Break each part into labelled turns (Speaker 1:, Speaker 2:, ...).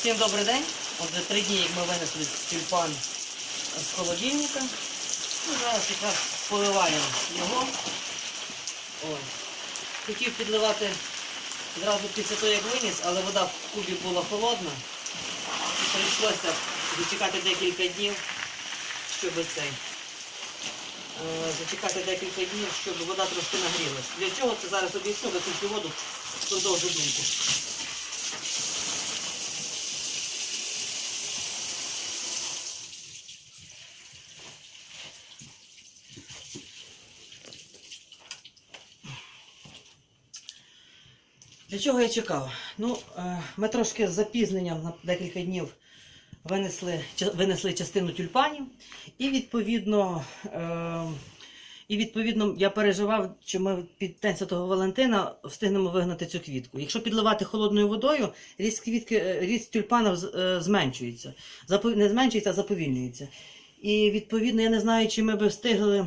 Speaker 1: Всім добрий день. Отже, три дні, як ми винесли тюльпан з холодильника. І зараз якраз поливаємо його. Ось. Хотів підливати зразу після того, як виніс, але вода в кубі була холодна. Прийшлося зачекати декілька днів, щоб цей. е, Зачекати декілька днів, щоб вода трошки нагрілась. Для чого це зараз об'ясню, виключу воду, продовжу думку. Для чого я чекав? Ну, е, ми трошки з запізненням на декілька днів винесли, винесли частину тюльпанів, і відповідно, е, і відповідно я переживав, чи ми під День Святого Валентина встигнемо вигнати цю квітку. Якщо підливати холодною водою, ріст квітки, е, ріст тюльпанів е, зменшується. Не зменшується, а заповільнюється. І відповідно я не знаю, чи ми би встигли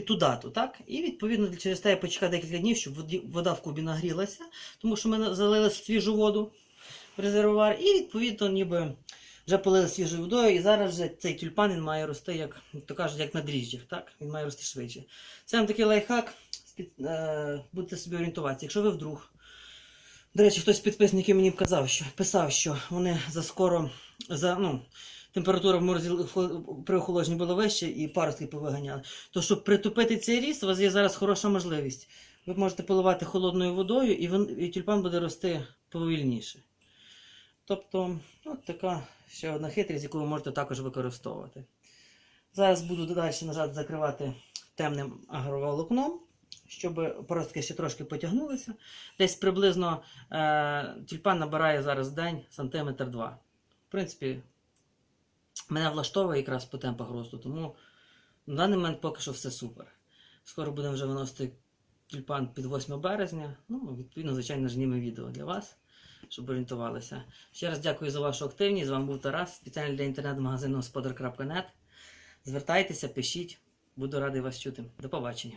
Speaker 1: під ту так? І відповідно через те я почекав декілька днів, щоб вода в кубі нагрілася, тому що ми залили свіжу воду в резервуар, і відповідно ніби вже полили свіжою водою, і зараз вже цей тюльпан він має рости, як то кажуть, як на дріжджах, так? Він має рости швидше. Це вам такий лайфхак, е, будете собі орієнтуватися. Якщо ви вдруг. До речі, хтось з підписників мені казав, що писав, що вони заскоро за ну, температура в морозі при охолодженні була вища і паростки повиганяли. То щоб притупити цей ріст, у вас є зараз хороша можливість. Ви можете поливати холодною водою, і, він, і тюльпан буде рости повільніше. Тобто, от така ще одна хитрість, яку ви можете також використовувати. Зараз буду далі нажати закривати темним агроволокном, щоб поростки ще трошки потягнулися. Десь приблизно е, тюльпан набирає зараз день сантиметр два. В принципі, мене влаштовує якраз по темпах росту, тому на даний момент поки що все супер. Скоро будемо вже виносити тюльпан під 8 березня. Ну, відповідно, звичайно, знімемо відео для вас, щоб орієнтувалися. Ще раз дякую за вашу активність. З вами був Тарас, спеціально для інтернет-магазину господар.нет. Звертайтеся, пишіть, буду радий вас чути. До побачення.